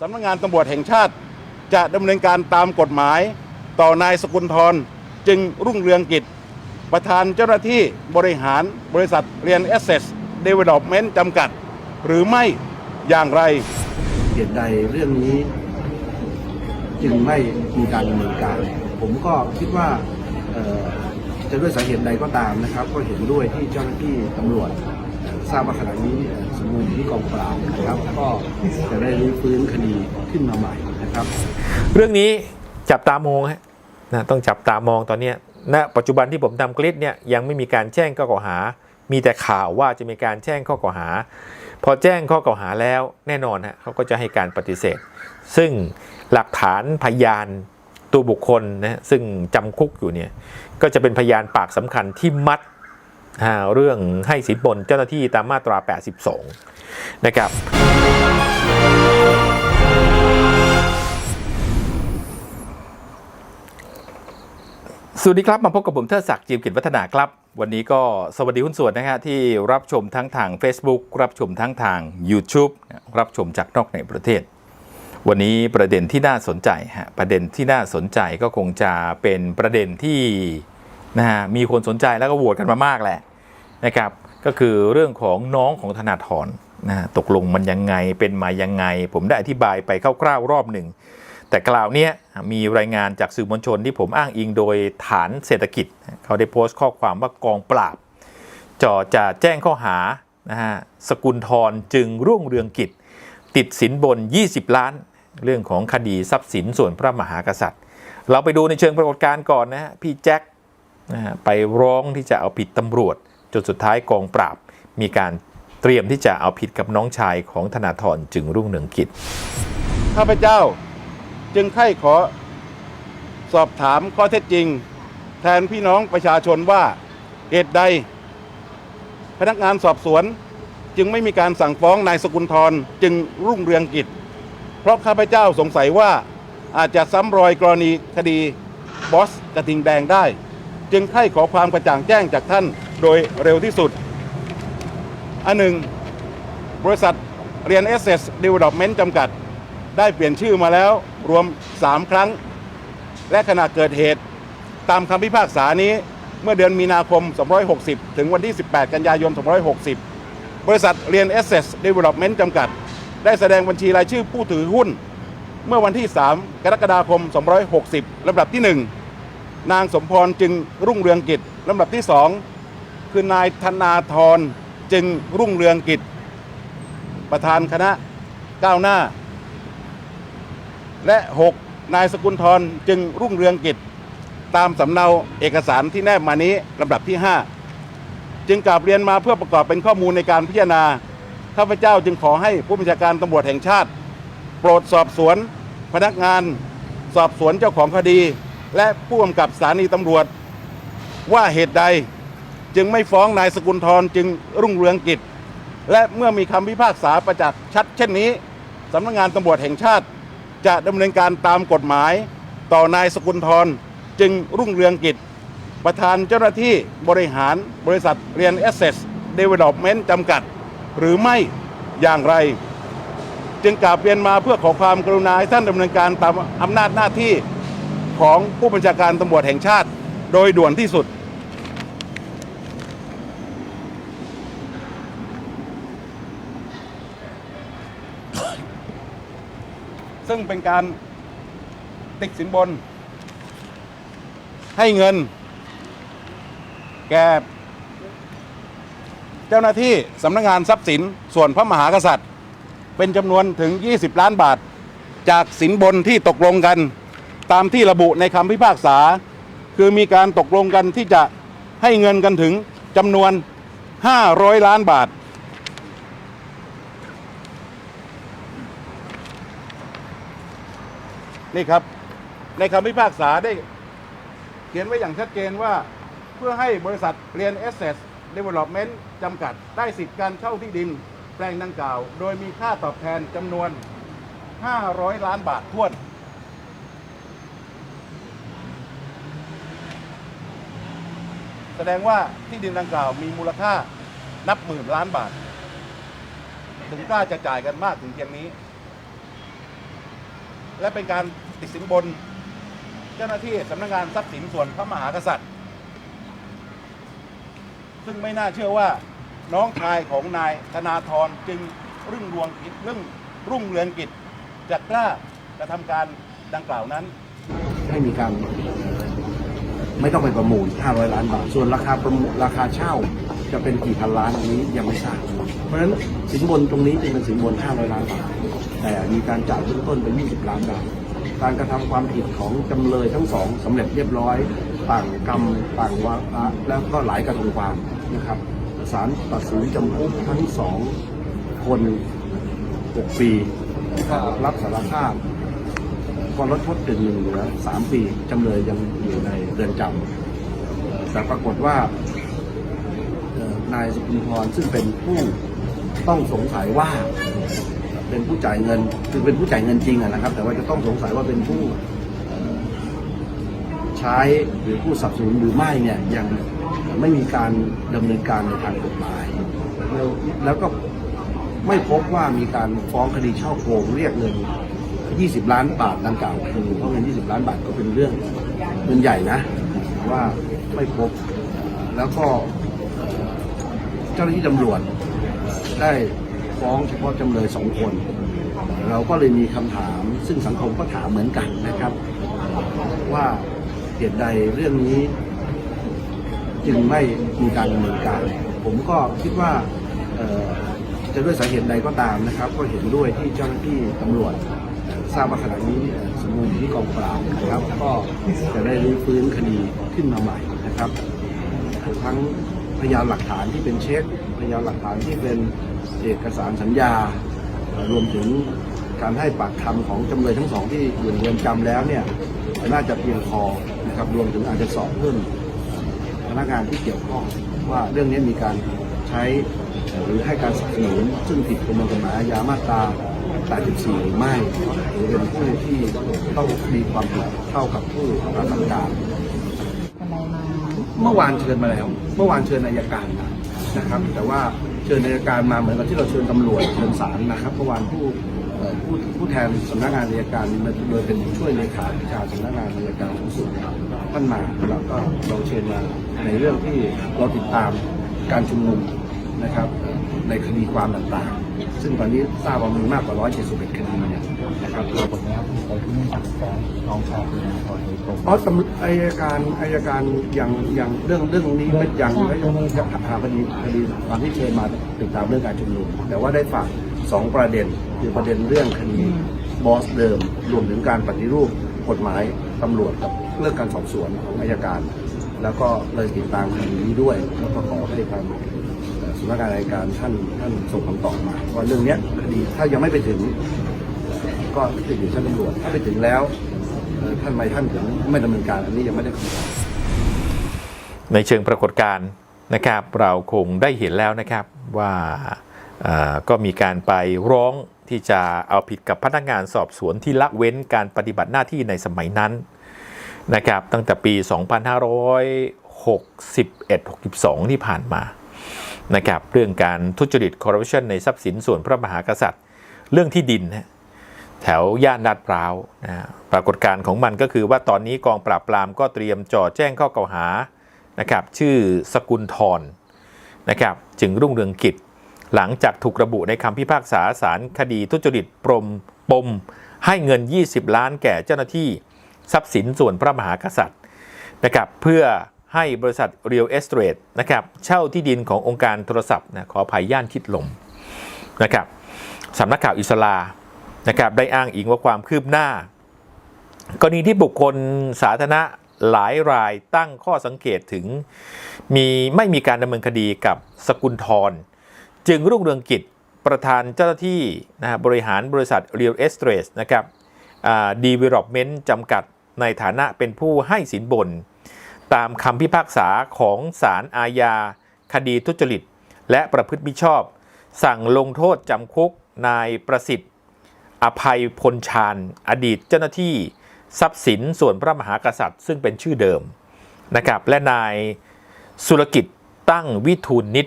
สำนักงานตำรวจแห่งชาติ จะดำเนินการตามกฎหมาย ต่อนายสกุลทรจึงรุ่งเรืองกิจ ประธานเจ้าหน้าที่บริหารบริษัทเรียน Access Development จำกัด หรือไม่อย่างไร เหตุใดเรื่องนี้ จึงไม่มีการดำเนินการ ผมก็คิดว่าเอ่อจะด้วยสาเหตุใดก็ตามนะครับ ก็เห็นด้วยที่เจ้าหน้าที่ตำรวจทราบว่าขณะนี้เอ่อ มูลที่กองปราบนะครับ ก็จะได้รื้อฟื้นคดีขึ้นมาใหม่นะครับ เรื่องนี้จับตามองฮะนะต้องจับตามองตอนนี้ยณปัจจุบันที่ผมทำคลิปเนี่ยยังไม่มีการแจ้งข้อกล่าวหา มีแต่ข่าวว่าจะมีการแจ้งข้อกล่าวหา พอแจ้งข้อกล่าวหาแล้วแน่นอนฮะเขาก็จะให้การปฏิเสธ ซึ่งหลักฐานพยานตัวบุคคลนะซึ่งจำคุกอยู่เนี่ยก็จะเป็นพยานปากสำคัญที่มัด เรื่องให้สินบนเจ้าหน้าที่ตามมาตรา 82 นะครับสวัสดีครับ มาพบกับผมเทิดศักดิ์จิมกิจวัฒนาครับ วันนี้ก็สวัสดีหุ้นส่วนนะฮะที่รับชมทั้งทาง Facebook รับชมทั้งทาง YouTube รับชมจากนอกในประเทศ วันนี้ประเด็นที่น่าสนใจฮะประเด็นที่น่าสนใจก็คงจะเป็นประเด็นที่นะฮะมีคนสนใจแล้วก็โหวตกันมามากแหละ นะครับก็คือเรื่องของน้องของธนาธรนะฮะตกลงมันยังไงเป็นมายังไง ผมได้อธิบายไปคร่าวๆรอบหนึ่ง แต่กล่าวเนี้ยมีรายงานจากสื่อมวลชนที่ผมอ้างอิงโดยฐานเศรษฐกิจ เขาได้โพสต์ข้อความว่ากองปราบจอจะแจ้งข้อหานะฮะสกุลทรจึงรุ่งเรืองกิจ ติดสินบน 20 ล้าน เรื่องของคดีทรัพย์สินส่วนพระมหากษัตริย์ เราไปดูในเชิงปรากฏการณ์ก่อนนะฮะพี่แจ็คนะฮะไปร้องที่จะเอาผิดตำรวจ จนสุดท้ายกองปราบ มีการเตรียมที่จะเอาผิดกับน้องชายของธนาธรจึงรุ่งเรืองกิจ ข้าพเจ้าจึงไข้ขอสอบถามข้อเท็จจริง แทนพี่น้องประชาชนว่าเหตุใด พนักงานสอบสวนจึงไม่มีการสั่งฟ้องนายสกุลทรจึงรุ่งเรืองกิจ เพราะข้าพเจ้าสงสัยว่าอาจจะซ้ำรอยกรณีคดีบอสกระทิงแดงได้ จึงไข้ขอความกระจ่างแจ้งจากท่าน โดยเร็วที่สุด อันหนึ่ง บริษัทเรียน SS Development จำกัด ได้เปลี่ยนชื่อมาแล้วรวม 3 ครั้ง และขณะเกิดเหตุ ตามคำพิพากษานี้เมื่อเดือนมีนาคม 260 ถึงวันที่ 18 กันยายน 260 บริษัทเรียน SS Development จำกัด ได้แสดงบัญชีรายชื่อผู้ถือหุ้น เมื่อวันที่ 3 กรกฎาคม 260ลำดับที่ 1 นางสมพรจึงรุ่งเรืองกิจลำดับที่ 2 คือนายธนาธรจึงรุ่งเรืองกิจ ประธานคณะก้าวหน้า และ 6 นายสกุลทรจึงรุ่งเรืองกิจ ตามสำเนาเอกสารที่แนบมานี้ลำดับที่ 5 จึงกราบเรียนมาเพื่อประกอบเป็นข้อมูลในการพิจารณาข้าพเจ้าจึงขอให้ผู้บัญชาการตำรวจแห่งชาติ โปรดสอบสวน พนักงาน สอบสวนเจ้าของคดี และผู้กำกับสถานีตำรวจว่าเหตุใด จึงไม่ฟ้องนายสกุลทรจึงรุ่งเรืองกิจ และเมื่อมีคำพิพากษาประจักษ์ชัดเช่นนี้สำนักงานตำรวจแห่งชาติ จะดำเนินการตามกฎหมาย ต่อนายสกุลทรจึงรุ่งเรืองกิจ ประธานเจ้าหน้าที่บริหารบริษัทเรียน Access Development จำกัด หรือไม่อย่างไร จึงกราบเรียนมาเพื่อขอความกรุณาให้ท่านดำเนินการตามอำนาจหน้าที่ของผู้บัญชาการตำรวจแห่งชาติ โดยด่วนที่สุด ซึ่งเป็นการติดสินบน ให้เงิน แก่เจ้าหน้าที่สำนักงานทรัพย์สินส่วนพระมหากษัตริย์ เป็นจำนวนถึง 20 ล้านบาท จากสินบนที่ตกลงกัน ตามที่ระบุในคำพิพากษา คือมีการตกลงกันที่จะให้เงินกันถึงจำนวน 500 ล้านบาท นี่ครับ ในคำพิพากษาได้ เขียนไว้อย่างชัดเจนว่าเพื่อให้บริษัทเรียน Access Development จำกัดได้สิทธิ์การเช่าที่ดิน แปลงดังกล่าว โดยมีค่าตอบแทนจำนวน 500 ล้านบาททวน แสดงว่าที่ดินดังกล่าวมีมูลค่านับหมื่นล้านบาท ถึงกล้าจะจ่ายกันมากถึงเพียงนี้ และเป็นการ ติดสินบน เจ้าหน้าที่สำนักงานทรัพย์สินส่วนพระมหากษัตริย์ ซึ่งไม่น่าเชื่อว่าน้องชายของนายธนาธรจึงรุ่งรวงกิจเรื่องรุ่งเรืองกิจจะกล้ากระทำการดังกล่าวนั้น ให้มีการไม่ต้องไปประมูล 500 ล้านบาท ส่วนราคาประมูลราคาเช่าจะเป็นกี่พันล้านอันนี้ยังไม่ทราบ เพราะฉะนั้นสินบนตรงนี้จึงเป็นสินบน 500 ล้านบาท แต่มีการจ่ายเบื้องต้นเป็น20 ล้านบาท การกระทำความผิดของจำเลยทั้งสองสำเร็จเรียบร้อยต่างกรรมต่างวาระแล้วก็หลายกระทงความนะครับศาลตัดสินจำคุกทั้งสองคน6ปีรับสารภาพก็ลดโทษกึ่งหนึ่งเหลือสามปีจำเลยยังอยู่ในเรือนจำแต่ปรากฏว่านายสกุลพรซึ่งเป็นผู้ต้องสงสัยว่า เป็นผู้จ่ายเงินคือเป็นผู้จ่ายเงินจริงอะนะครับ แต่ว่าจะต้องสงสัยว่าเป็นผู้ใช้หรือผู้สับสนุนหรือไม่เนี่ยยังไม่มีการดำเนินการในทางกฎหมายแล้วแล้วก็ไม่พบว่ามีการฟ้องคดีช่อโกงเรียกเงิน 20 ล้านบาทดังกล่าวคือเพราะเงิน 20 ล้านบาทก็เป็นเรื่องเงินใหญ่นะว่าไม่พบแล้วก็เจ้าหน้าที่ตำรวจได้ ฟ้องเฉพาะจำเลยสองคน เราก็เลยมีคำถาม ซึ่งสังคมก็ถามเหมือนกันนะครับ ว่าเหตุใดเรื่องนี้ จึงไม่มีการดำเนินการ ผมก็คิดว่าจะด้วยสาเหตุใดก็ตามนะครับ ก็เห็นด้วยที่เจ้าหน้าที่ตำรวจทราบว่าขณะนี้สำนวนอยู่ที่กองปราบนะครับ ก็จะได้รื้อฟื้นคดีขึ้นมาใหม่นะครับทั้ง พยานหลักฐานที่เป็นเช็ค พยานหลักฐานที่เป็นเอกสารสัญญาเอ่อรวมถึงการให้ปากคำของจำเลยทั้งสองที่อยู่ในเรือนจำแล้วเนี่ยน่าจะเพียงพอนะครับรวมถึงอาจจะสอบเพิ่มพนักงานที่เกี่ยวข้องว่าเรื่องนี้มีการใช้เอ่อหรือให้การสนับสนุนซึ่งผิดประมวลกฎหมายอาญามาตรา 84 หรือไม่หรือเป็นผู้ที่ต้องมีความผิดเท่ากับผู้กระทำการเมื่อวานเชิญมาแล้ว เมื่อวานเชิญอายการมานะครับ แต่ว่าเชิญอายการมาเหมือนกับที่เราเชิญตำรวจเชิญศาลนะครับเมื่อวานผู้ผู้ผู้แทนสำนักงานอายการโดยเป็นผู้ช่วยเลขาธิการสำนักงานอายการสูงสุดท่านมาแล้วก็เราเชิญมาในเรื่องที่เราติดตามการชุมนุมนะครับในคดีความต่างๆ ซึ่งตอนนี้ทราบว่ามีมากกว่า 171 คดีเนี่ยนะครับเราผลแล้วไปที่นี่สั่งฟ้องน้องชายคุณพรโดยตรงอ๋อตำอายการอายการยังยังเรื่องเรื่องนี้ไม่ยังไม่ยังหาคดีคดีตามที่เชิญมาติดตามเรื่องการชุมนุมแต่ว่าได้ฝากสองประเด็นคือประเด็นเรื่องคดีบอสเดิม รวมถึงการปฏิรูปกฎหมายตำรวจกับเรื่องการสอบสวนของอายการ แล้วก็เลยติดตามคดีนี้ด้วยแล้วก็ขอให้ทางเอ่อ สำนักงานอายการท่านท่านส่งคำตอบมาว่าเรื่องเนี้ยคดีถ้ายังไม่ไปถึง ก็ติดอยู่ชั้นตำรวจถ้าไปถึงแล้วเอ่อท่านไม่ท่านถึงไม่ดำเนินการอันนี้ยังไม่ได้คำตอบ ในเชิงปรากฏการณ์นะครับเราคงได้เห็นแล้วนะครับว่าเอ่อก็มีการไปร้องที่จะเอาผิดกับพนักงานสอบสวนที่ละเว้นการปฏิบัติหน้าที่ในสมัยนั้นนะครับตั้งแต่ปี 2561-62 ที่ผ่านมา นะครับเรื่องการทุจริตคอร์รัปชันในทรัพย์สินส่วนพระมหากษัตริย์ เรื่องที่ดินแถวย่านลาดพร้าวนะฮะปรากฏการณ์ของมันก็คือว่าตอนนี้กองปราบปรามก็เตรียมจ่อแจ้งข้อกล่าวหานะครับชื่อสกุลทรนะครับจึงรุ่งเรืองกิจ หลังจากถูกระบุในคำพิพากษาศาลคดีทุจริตปรมปม ให้เงิน 20 ล้านแก่เจ้าหน้าที่ทรัพย์สินส่วนพระมหากษัตริย์นะครับเพื่อ ให้บริษัท Real Estate นะครับเช่าที่ดินขององค์การโทรศัพท์นะขออภัยย่านคิดลมนะครับสำนักข่าวอิสลานะครับได้อ้างอิงว่าความคืบหน้า กรณีที่บุคคลสาธารณะหลายรายตั้งข้อสังเกตถึงมีไม่มีการดำเนินคดีกับสกุลทร จึงรุ่งเรืองกิจประธานเจ้าหน้าที่นะบริหารบริษัท Real Estate นะครับอ่า Development จำกัดในฐานะเป็นผู้ให้สินบน ตามคำพิพากษาของศาลอาญา คดีทุจริต และประพฤติมิชอบ สั่งลงโทษจำคุกนายประสิทธิ์ อภัยพลชาญ อดีตเจ้าหน้าที่ ทรัพย์สินส่วนพระมหากษัตริย์ ซึ่งเป็นชื่อเดิมนะครับและนายสุรกิจตั้งวิทูลนิต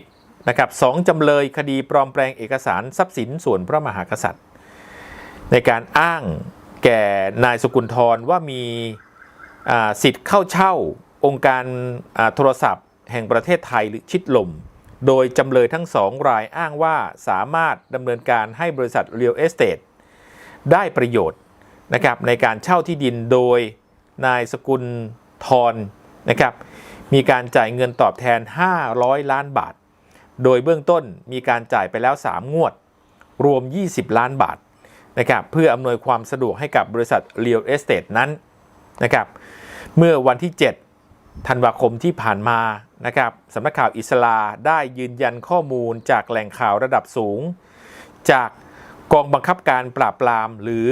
นะครับสองจำเลยคดีปลอมแปลงเอกสารทรัพย์สินส่วนพระมหากษัตริย์ ในการอ้างแก่นายสกุลทรว่ามีสิทธิ์เข้าเช่า องค์การโทรศัพท์ แห่งประเทศไทยหรือชิดลม โดยจำเลยทั้งสองรายอ้างว่าสามารถดำเนินการให้บริษัท Real Estate ได้ประโยชน์นะครับในการเช่าที่ดินโดยนายสกุลทรนะครับมีการจ่ายเงินตอบแทน 500 ล้านบาท โดยเบื้องต้นมีการจ่ายไปแล้ว 3 งวด รวม 20 ล้านบาทนะครับเพื่ออำนวยความสะดวกให้กับบริษัท Real Estate นั้นนะครับเมื่อวันที่ 7 ธันวาคมที่ผ่านมานะครับสำนักข่าวอิสลาได้ยืนยันข้อมูลจากแหล่งข่าวระดับสูง จากกองบังคับการปราบปรามหรือ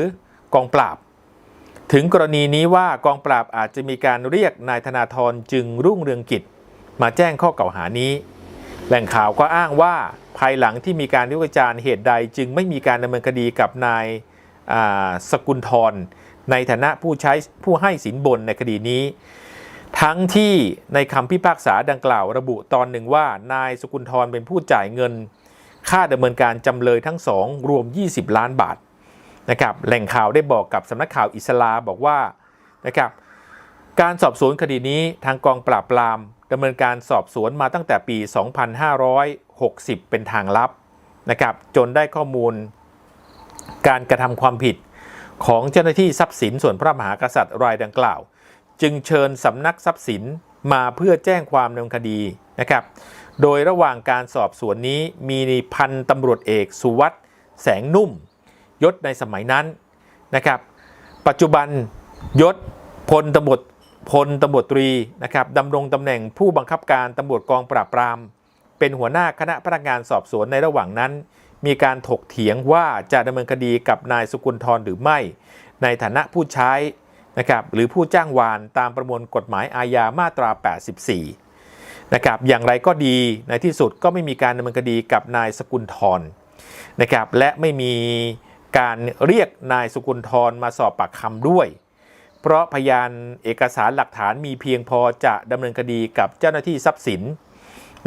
กองปราบ ถึงกรณีนี้ว่ากองปราบอาจจะมีการเรียกนายธนาธรจึงรุ่งเรืองกิจ มาแจ้งข้อกล่าวหานี้ แหล่งข่าวก็อ้างว่าภายหลังที่มีการวิจารณ์เหตุใดจึงไม่มีการดำเนินคดีกับนายสกุลทรในฐานะผู้ใช้ผู้ให้สินบนในคดีนี้ ทั้งที่ในคำพิพากษาดังกล่าวระบุตอนหนึ่งว่านายสกุลทรเป็นผู้จ่ายเงิน ค่าดำเนินการจำเลยทั้งสองรวม 20 ล้านบาทนะครับแหล่งข่าวได้บอกกับสำนักข่าวอิสลาบอกว่านะครับการสอบสวนคดีนี้ทางกองปราบปรามดำเนินการสอบสวนมาตั้งแต่ปี 2560 เป็นทางลับนะครับจนได้ข้อมูลการกระทำความผิดของเจ้าหน้าที่ทรัพย์สินส่วนพระมหากษัตริย์รายดังกล่าว จึงเชิญสำนักทรัพย์สินมาเพื่อแจ้งความดำเนินคดีนะครับ โดยระหว่างการสอบสวนนี้มีพันตำรวจเอกสุวัสด์แสงนุ่ม ยศในสมัยนั้นนะครับ ปัจจุบันยศพลตำรวจพลตำรวจตรีนะครับดำรงตำแหน่งผู้บังคับการตำรวจกองปราบปราม เป็นหัวหน้าคณะพนักงานสอบสวนในระหว่างนั้น มีการถกเถียงว่าจะดำเนินคดีกับนายสกุลทรหรือไม่ ในฐานะผู้ใช้ นะครับหรือผู้จ้างวานตามประมวลกฎหมายอาญามาตรา 84 นะครับอย่างไรก็ดีในที่สุดก็ไม่มีการดำเนินคดีกับนายสกุลทรนะครับและไม่มีการเรียกนายสกุลทรมาสอบปากคำด้วย เพราะพยานเอกสารหลักฐานมีเพียงพอจะดำเนินคดีกับเจ้าหน้าที่ทรัพย์สิน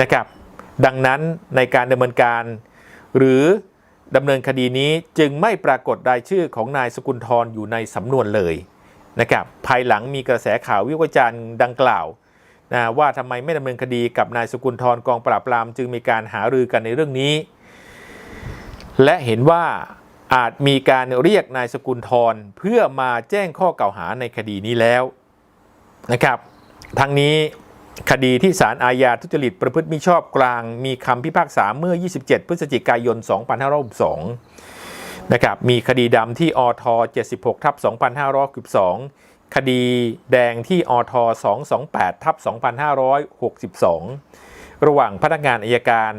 นะครับดังนั้นในการดำเนินการ หรือดำเนินคดีนี้จึงไม่ปรากฏรายชื่อของนายสกุลทรอยู่ในสำนวนเลย นะครับภายหลังมีกระแสข่าววิวจารณ์ดังกล่าวนะว่าทำไมไม่ดำเนินคดีกับนายสกุลทรกองปราบปราม จึงมีการหารือกันในเรื่องนี้ และเห็นว่าอาจมีการเรียกนายสกุลทรเพื่อมาแจ้งข้อกล่าวหาในคดีนี้แล้วนะครับทั้งนี้คดีที่ศาลอาญาทุจริตประพฤติมิชอบกลาง มีคำพิพากษาเมื่อ 27 พฤศจิกายน 2562 นะครับมีคดีดำที่อท76ทับ2562 คดีแดงที่อท228ทับ2562 ระหว่างพนักงานอายการ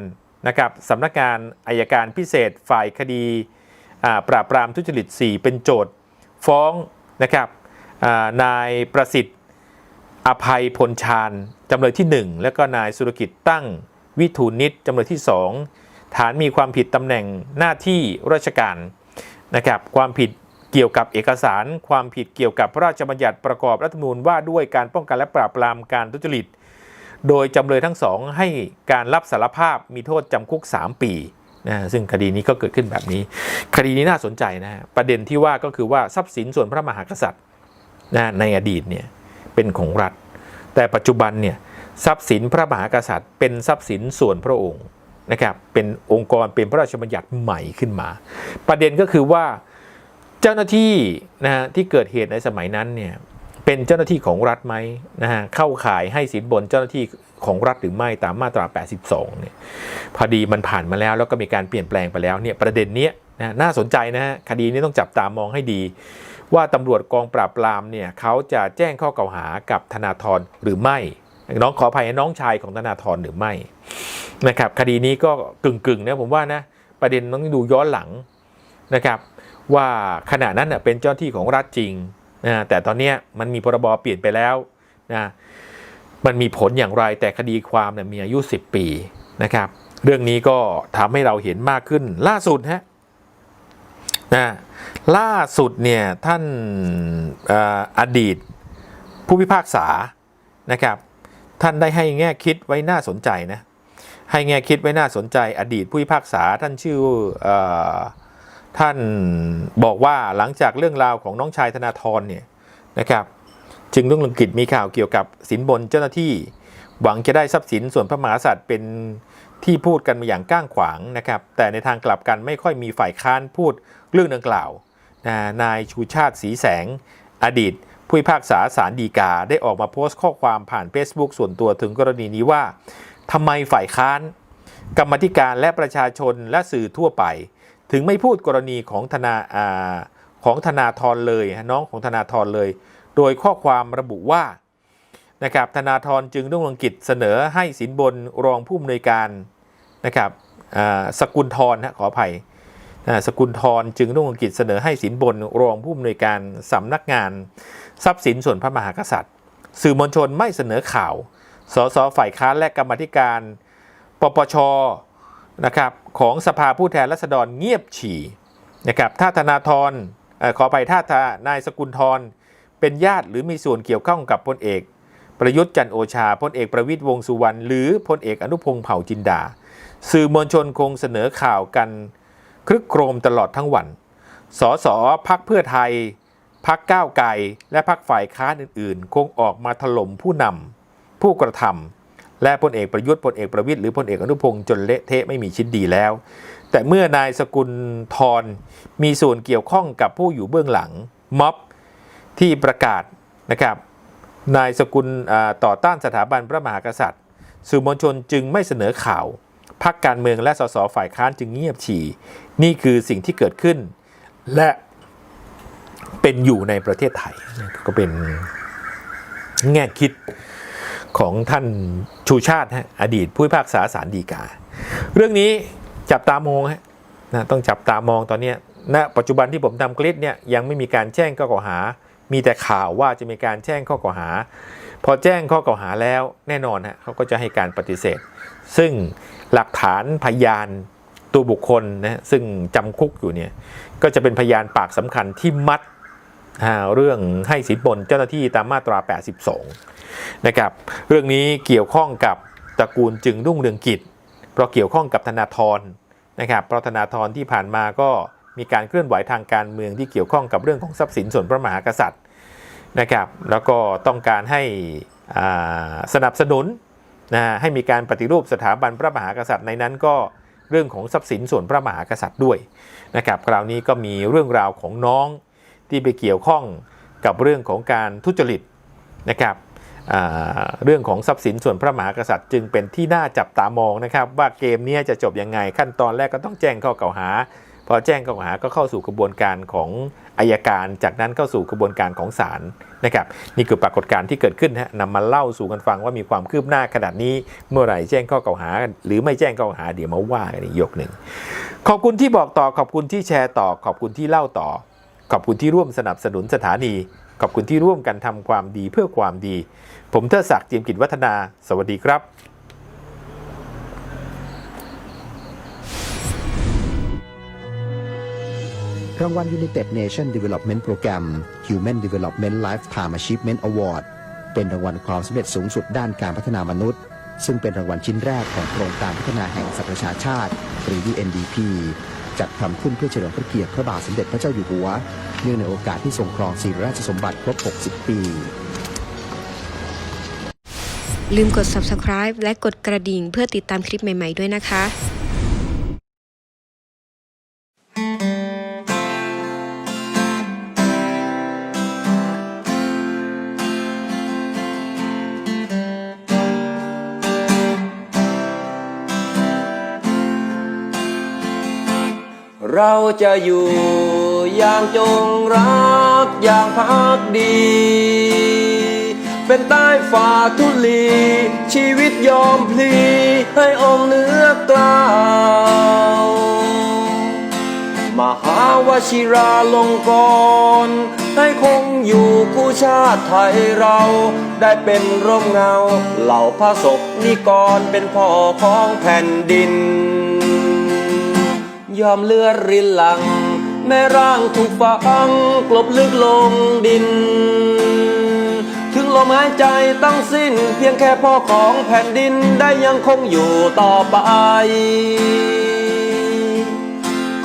นะครับสำนักงานอายการพิเศษฝ่ายคดีปราบปรามทุจริต 4 เป็นโจทย์ฟ้องนะครับนายประสิทธิ์อภัยพลชาญจำเลยที่ 1 และก็นายสุรกิจตั้งวิทูลนิตจำเลยที่ 2 ฐานมีความผิดตำแหน่งหน้าที่ราชการนะครับความผิดเกี่ยวกับเอกสาร ความผิดเกี่ยวกับพระราชบัญญัติประกอบรัฐธรรมนูญว่าด้วยการป้องกันและปราบปรามการทุจริต โดยจำเลยทั้งสองให้การรับสารภาพมีโทษจำคุก 3 ปีนะซึ่งคดีนี้ก็เกิดขึ้นแบบนี้ คดีนี้น่าสนใจนะฮะประเด็นที่ว่าก็คือว่าทรัพย์สินส่วนพระมหากษัตริย์นะในอดีตเนี่ยเป็นของรัฐ แต่ปัจจุบันเนี่ยทรัพย์สินพระมหากษัตริย์ เป็นทรัพย์สินส่วนพระองค์ นะครับเป็นองค์กรเป็นพระราชบัญญัติใหม่ขึ้นมา ประเด็นก็คือว่าเจ้าหน้าที่นะฮะที่เกิดเหตุในสมัยนั้นเนี่ยเป็นเจ้าหน้าที่ของรัฐไหมนะฮะเข้าข่ายให้สินบนเจ้าหน้าที่ของรัฐหรือไม่ตามมาตรา 82 เนี่ยพอดีมันผ่านมาแล้วแล้วก็มีการเปลี่ยนแปลงไปแล้วเนี่ยประเด็นเนี้ยนะน่าสนใจนะฮะคดีนี้ต้องจับตามองให้ดี ว่าตำรวจกองปราบปรามเนี่ยเขาจะแจ้งข้อกล่าวหากับธนาธรหรือไม่ น้องขออภัยน้องชายของธนาธรหรือไม่ นะครับคดีนี้ก็กึ่งๆนะผมว่านะประเด็นต้องดูย้อนหลังนะครับ ว่าขณะนั้นเป็นเจ้าที่ของรัฐจริงนะแต่ตอนนี้มันมีพรบเปลี่ยนไปแล้วนะมันมีผลอย่างไรแต่คดีความเนี่ยมีอายุ 10 ปีนะครับ เรื่องนี้ก็ทำให้เราเห็นมากขึ้น ล่าสุดฮะนะล่าสุดเนี่ยท่านอออดีตผู้พิพากษานะครับ ท่านได้ให้แง่คิดไว้น่าสนใจนะ ให้แง่คิดไว้น่าสนใจอดีตผู้พิพากษาท่านชื่ออท่านบอกว่าหลังจากเรื่องราวของน้องชายธนาธรเนี่ยนะครับ จึงรุ่งเรืองกิจมีข่าวเกี่ยวกับสินบนเจ้าหน้าที่ หวังจะได้ทรัพย์สินส่วนพระมหากษัตริย์เป็นที่พูดกันมาอย่างก้างขวางนะครับ แต่ในทางกลับกันไม่ค่อยมีฝ่ายค้านพูดเรื่องดังกล่าวนะนายชูชาติสีแสง อดีต ผู้พิพากษาศาลฎีกาได้ออกมาโพสต์ข้อความผ่าน Facebook ส่วนตัวถึงกรณีนี้ว่า ทำไมฝ่ายค้าน กรรมธิการและประชาชนและสื่อทั่วไป ถึงไม่พูดกรณีของธนาอาของธนาธรเลยน้องของธนาธรเลย โดยข้อความระบุว่านะครับธนาธรจึงรุ่งเรืองกิจเสนอให้สินบนรองผู้อำนวยการนะครับสกุลทรนะขออภัยสกุลทรจึงรุ่งเรืองกิจเสนอให้สินบนรองผู้อำนวยการสำนักงาน ทรัพย์สินส่วนพระมหากษัตริย์ สื่อมวลชนไม่เสนอข่าว สสฝ่ายค้านและกรรมธิการ ปปชนะครับของสภาผู้แทนราษฎรเงียบฉี่นะครับถ้าธนาธรเอ่อขอไปถ้าทานายสกุลทรเป็นญาติหรือมีส่วนเกี่ยวข้องกับพลเอก ประยุทธ์จันโอชาพลเอกประวิตยวงสุวรรณหรือพลเอกอนุพงษ์เผ่าจินดา สื่อมวลชนคงเสนอข่าวกันครึกโครมตลอดทั้งวันสสพักเพื่อไทยพักก้าวไกลและพักฝ่ายค้านอื่นๆ คงออกมาถล่มผู้นำ ผู้กระทำและพลเอกประยุทธ์พลเอกประวิตยหรือพลเอกอนุพงศ์จนเละเทะไม่มีชิ้นดีแล้ว แต่เมื่อนายสกุลทรมีส่วนเกี่ยวข้องกับผู้อยู่เบื้องหลังม็อบที่ประกาศนะครับนายสกุลต่อต้านสถาบันพระมหากษัตริย์สื่อมวลชนจึงไม่เสนอข่าวพักการเมืองและสสฝ่ายค้านจึงเงียบฉี่ นี่คือสิ่งที่เกิดขึ้น และเป็นอยู่ในประเทศไทยก็เป็นแง่คิด ของท่านชูชาติฮะอดีตผู้พิพากษาศาลฎีกา เรื่องนี้จับตามองฮะนะต้องจับตามองตอนนี้ณปัจจุบันที่ผมทำคลิปเนี่ยยังไม่มีการแจ้งข้อกล่าวหา มีแต่ข่าวว่าจะมีการแจ้งข้อกล่าวหา พอแจ้งข้อกล่าวหาแล้วแน่นอนฮะเขาก็จะให้การปฏิเสธ ซึ่งหลักฐานพยานตัวบุคคลนะซึ่งจำคุกอยู่เนี่ยก็จะเป็นพยานปากสำคัญที่มัด เรื่องให้สินบนเจ้าหน้าที่ตามมาตรา 82 นะครับ เรื่องนี้เกี่ยวข้องกับตระกูลจึงรุ่งเรืองกิจ เพราะเกี่ยวข้องกับธนาธรนะครับเพราะธนาธรที่ผ่านมาก็มีการเคลื่อนไหวทางการเมืองที่เกี่ยวข้องกับเรื่องของทรัพย์สินส่วนพระมหากษัตริย์นะครับ แล้วก็ต้องการให้สนับสนุนนะให้มีการปฏิรูปสถาบันพระมหากษัตริย์ในนั้นก็เรื่องของทรัพย์สินส่วนพระมหากษัตริย์ด้วยนะครับ คราวนี้ก็มีเรื่องราวของน้อง ที่ไปเกี่ยวข้องกับเรื่องของการทุจริตนะครับเรื่องของทรัพย์สินส่วนพระมหากษัตริย์จึงเป็นที่น่าจับตามองนะครับ ว่าเกมนี้จะจบยังไง ขั้นตอนแรกก็ต้องแจ้งข้อกล่าวหา พอแจ้งข้อกล่าวหาก็เข้าสู่กระบวนการของอายการ จากนั้นเข้าสู่กระบวนการของศาลนะครับนี่คือปรากฏการณ์ที่เกิดขึ้นฮะนำมาเล่าสู่กันฟังว่ามีความคืบหน้าขนาดนี้เมื่อไหร่แจ้งข้อกล่าวหา หรือไม่แจ้งข้อกล่าวหาเดี๋ยวมาว่ากันอีกยกหนึ่งขอบคุณที่บอกต่อขอบคุณที่แชร์ต่อขอบคุณที่เล่าต่อ ขอบคุณที่ร่วมสนับสนุนสถานี ขอบคุณที่ร่วมกันทำความดีเพื่อความดี ผมเทดศักดิ์เจียมกิจวัฒนา สวัสดีครับรางวัล United Nation Development Program Human Development Lifetime Achievement Award เป็นรางวัลความสำเร็จสูงสุดด้านการพัฒนามนุษย์ ซึ่งเป็นรางวัลชิ้นแรกของโครงการพัฒนาแห่งสหประชาชาติ หรือ UNDP จัดทำขึ้นเพื่อเฉลิมพระเกียรติพระบาทสมเด็จพระเจ้าอยู่หัว เนื่องในโอกาสที่ทรงครองสิริราชสมบัติครบ 60 ปี ลืมกด subscribe และกดกระดิ่งเพื่อติดตามคลิปใหม่ ๆ ด้วยนะคะ เราจะอยู่อย่างจงรักอย่างพักดี เป็นใต้ฝ่าทุลี ชีวิตยอมพลี ให้องค์เนื้อกล่าวมหาวชิราลงกร ให้คงอยู่คู่ชาติไทยเรา ได้เป็นร่มเงา เหล่าพระศกนิกรเป็นพ่อของแผ่นดิน ยอมเลือดรินหลัง แม่ร่างถูกฝังกลบลึกลงดิน ถึงลมหายใจตั้งสิ้น เพียงแค่พ่อของแผ่นดินได้ยังคงอยู่ต่อไป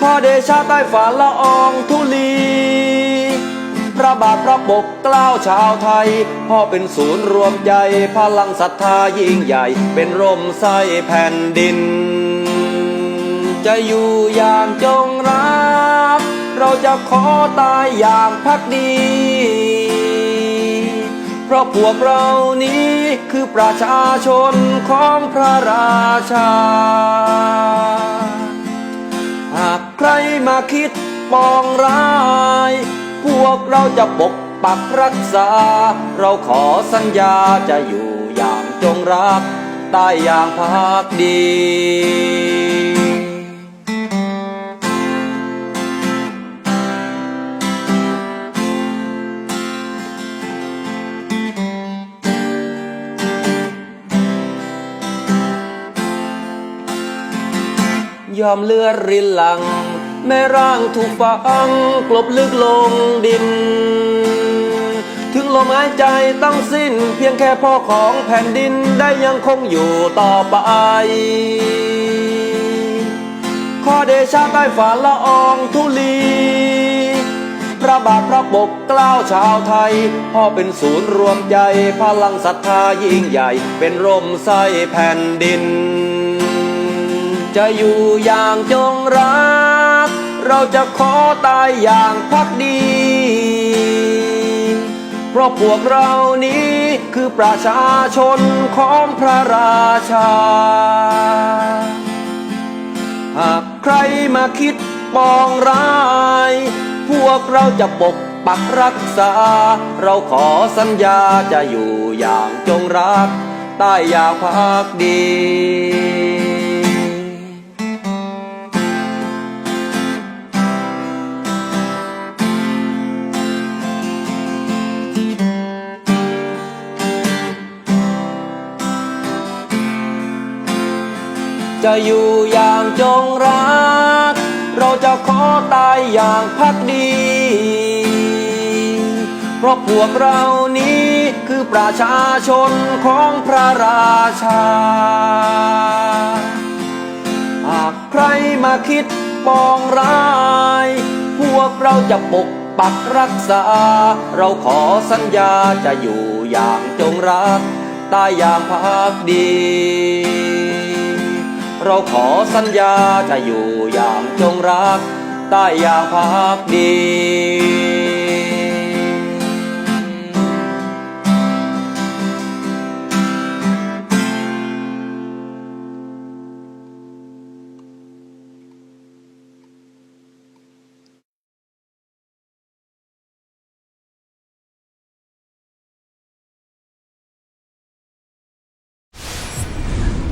ขอเดชะใต้ฝ่าละอองธุลีพระบาทพระปกเกล้าชาวไทย พ่อเป็นศูนย์รวมใจ พลังศรัทธายิ่งใหญ่ เป็นร่มไส้แผ่นดิน จะอยู่อย่างจงรัก เราจะขอตายอย่างพักดี เพราะพวกเรานี้คือประชาชนของพระราชา หากใครมาคิดปองร้าย พวกเราจะปกปักรักษา เราขอสัญญาจะอยู่อย่างจงรัก ใต้อย่างพักดี ยอมเลือดรินหลัง แม่ร่างถูกฝังกลบลึกลงดิน ถึงลมหายใจต้องสิ้น เพียงแค่พ่อของแผ่นดินได้ยังคงอยู่ต่อไปขอเดชะใต้ฝ่าละอองธุลีพระบาทพระปกเกล้าชาวไทย พ่อเป็นศูนย์รวมใจ พลังศรัทธายิ่งใหญ่ เป็นร่มไส้แผ่นดิน จะอยู่อย่างจงรัก เราจะขอตายอย่างพักดี เพราะพวกเรานี้คือประชาชนของพระราชา หากใครมาคิดปองร้าย พวกเราจะปกปักรักษา เราขอสัญญาจะอยู่อย่างจงรักใต้อย่างพักดี จะอยู่อย่างจงรัก เราจะขอตายอย่างพักดี เพราะพวกเรานี้คือประชาชนของพระราชา หากใครมาคิดปองร้าย พวกเราจะปกปักรักษา เราขอสัญญาจะอยู่อย่างจงรัก ตายอย่างพักดี เราขอสัญญาจะอยู่อย่างจงรัก ใต้อย่างพักดี